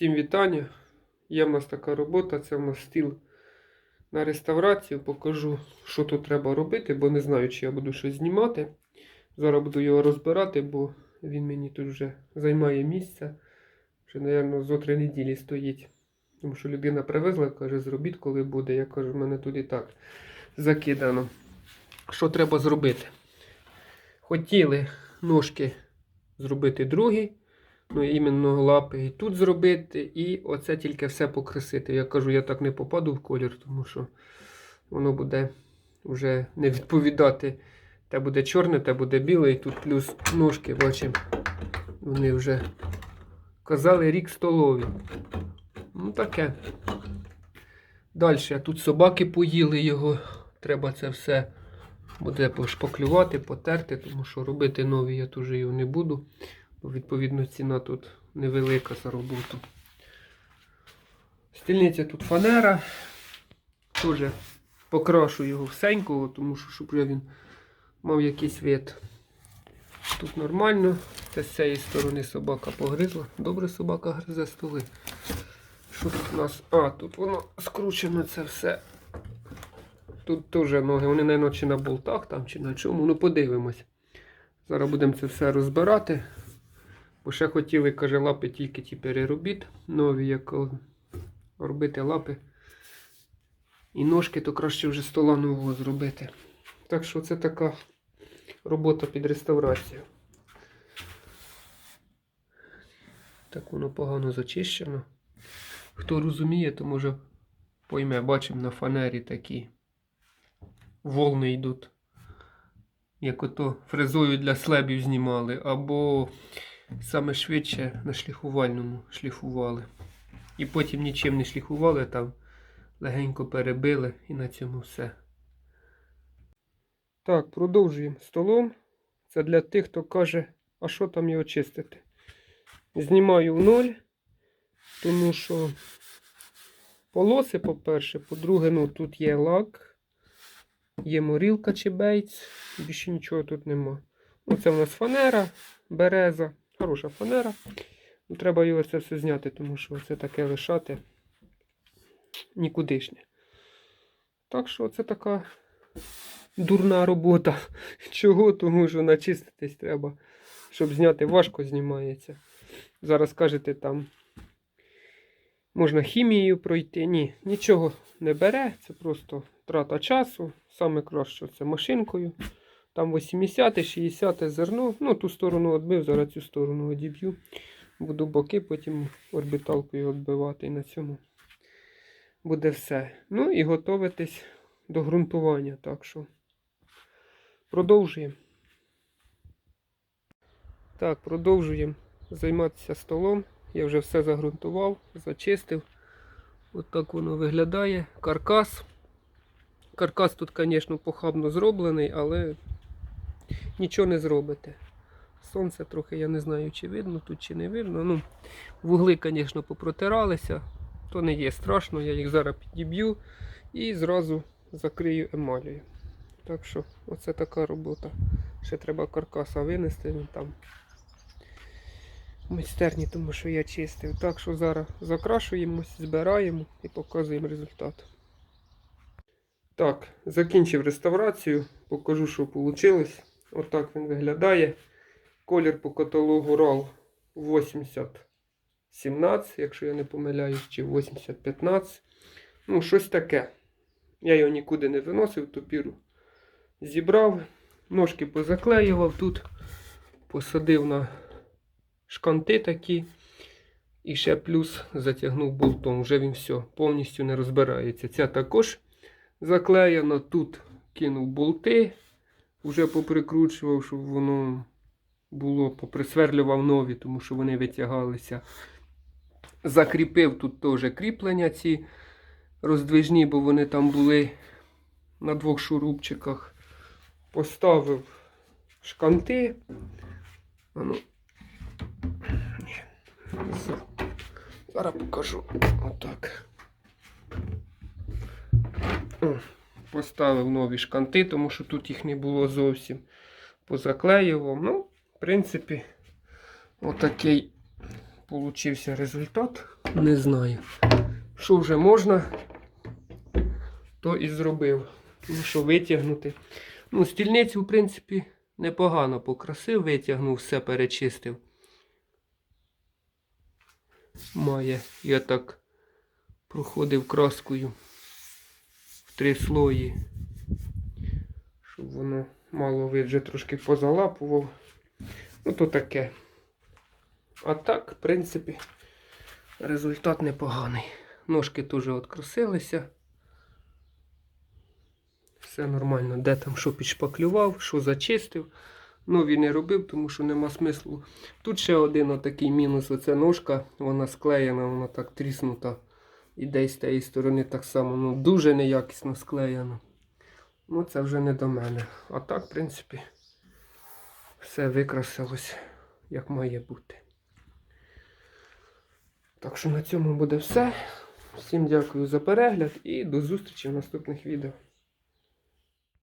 Всім вітання. Є в нас така робота, це в нас стіл на реставрацію. Покажу, що тут треба робити, бо не знаю, чи я буду щось знімати. Зараз буду його розбирати, бо він мені тут вже займає місце. Вже, мабуть, зо три неділі стоїть. Тому що людина привезла, каже, зробіть, коли буде. Я кажу, в мене тут і так закидано. Що треба зробити? Хотіли ножки зробити другі. Ну, іменно лапи і тут зробити, і оце тільки все покрасити. Я кажу, я так не попаду в колір, тому що воно буде вже не відповідати. Те буде чорне, те буде біле, і тут плюс ножки, бачимо, вони вже казали рік столові. Ну таке. Далі, тут собаки поїли його. Треба це все буде пошпаклювати, потерти, тому що робити нові я теж його не буду. Відповідно, ціна тут невелика за роботу. Стільниця тут фанера. Теж покрашу його всенького, тому що щоб він мав якийсь вид. Тут нормально. Це з цієї сторони собака погризла. Добре собака гризе столи. Що тут у нас? А, тут воно скручено це все. Тут теж ноги, вони, мабуть, чи на болтах там, чи на чому. Ну, подивимось. Зараз будемо це все розбирати. Бо ще хотіли, каже, лапи тільки ті переробіть. Нові, як робити лапи. І ножки, то краще вже стола нового зробити. Так що це така робота під реставрацію. Так воно погано зачищено. Хто розуміє, то може пойме, бачимо на фанері такі волни йдуть. Як ото фрезою для слебів знімали, або саме швидше на шліфувальному шліфували. І потім нічим не шліфували, там легенько перебили і на цьому все. Так, продовжуємо столом. Це для тих, хто каже, а що там його чистити. Знімаю в ноль, тому що полоси, по-перше, по-друге, ну тут є лак, є морілка чи бейц, більше нічого тут нема. Оце в нас фанера, береза, хороша фанера. Ну, Треба його це все зняти, тому що це таке лишати нікудишнє. Так що це така дурна робота. Чого? Тому що начиститись треба. Щоб зняти, важко знімається. Зараз кажете, там можна хімією пройти. Ні, нічого не бере, це просто трата часу. Саме краще це машинкою. Там 80 60 зерно. Ну, ту сторону відбив, зараз цю сторону одіб'ю. Буду боки, потім орбіталкою відбивати і на цьому буде все. Ну і готуватись до ґрунтування. Так що продовжуємо. Так, продовжуємо займатися столом. Я вже все загрунтував, зачистив. От так воно виглядає. Каркас. Каркас тут, звісно, похабно зроблений, але нічого не зробите. Сонце трохи, я не знаю, чи видно тут, чи не видно. Ну, вугли, звісно, попротиралися. То не є страшно, я їх зараз підіб'ю і зразу закрию емалію. Так що, оце така робота. Ще треба каркаса винести, він там в майстерні, тому що я чистив. Так що зараз закрашуємось, збираємо і показуємо результат. Так, закінчив реставрацію, покажу, що вийшло. Отак він виглядає. Колір по каталогу RAL 8017, якщо я не помиляюсь, чи 8015. Ну, щось таке. Я його нікуди не виносив, топіру зібрав, ножки позаклеював тут, посадив на шканти такі. І ще плюс затягнув болтом. Вже він все повністю не розбирається. Ця також заклеєна. Тут кинув болти, вже поприкручував, щоб воно було, поприсверлював нові, тому що вони витягалися. Закріпив тут теж кріплення ці роздвижні, бо вони там були на двох шурупчиках. Поставив шканти. А ну. Зараз покажу. Отак. О, Поставив нові шканти, тому що тут їх не було зовсім. Позаклеював. Ну, в принципі, отакий получився результат. Не знаю. Що вже можна, то і зробив. Ну що витягнути. Ну, стільницю, в принципі, непогано покрасив, витягнув, все перечистив. Має, я так проходив краскою три слої, щоб воно мало вид вже трошки позалапував. Ну, то таке. А так, в принципі, результат непоганий. Ножки теж відкросилися. Все нормально. Де там що підшпаклював, що зачистив. Нові не робив, тому що нема смислу. Тут ще один отакий мінус. Оця ножка, вона склеєна, вона так тріснута. І десь з тієї сторони так само. Ну, дуже неякісно склеєно. Ну, це вже не до мене. А так, в принципі, все викрасилось, як має бути. Так що на цьому буде все. Всім дякую за перегляд і до зустрічі в наступних відео.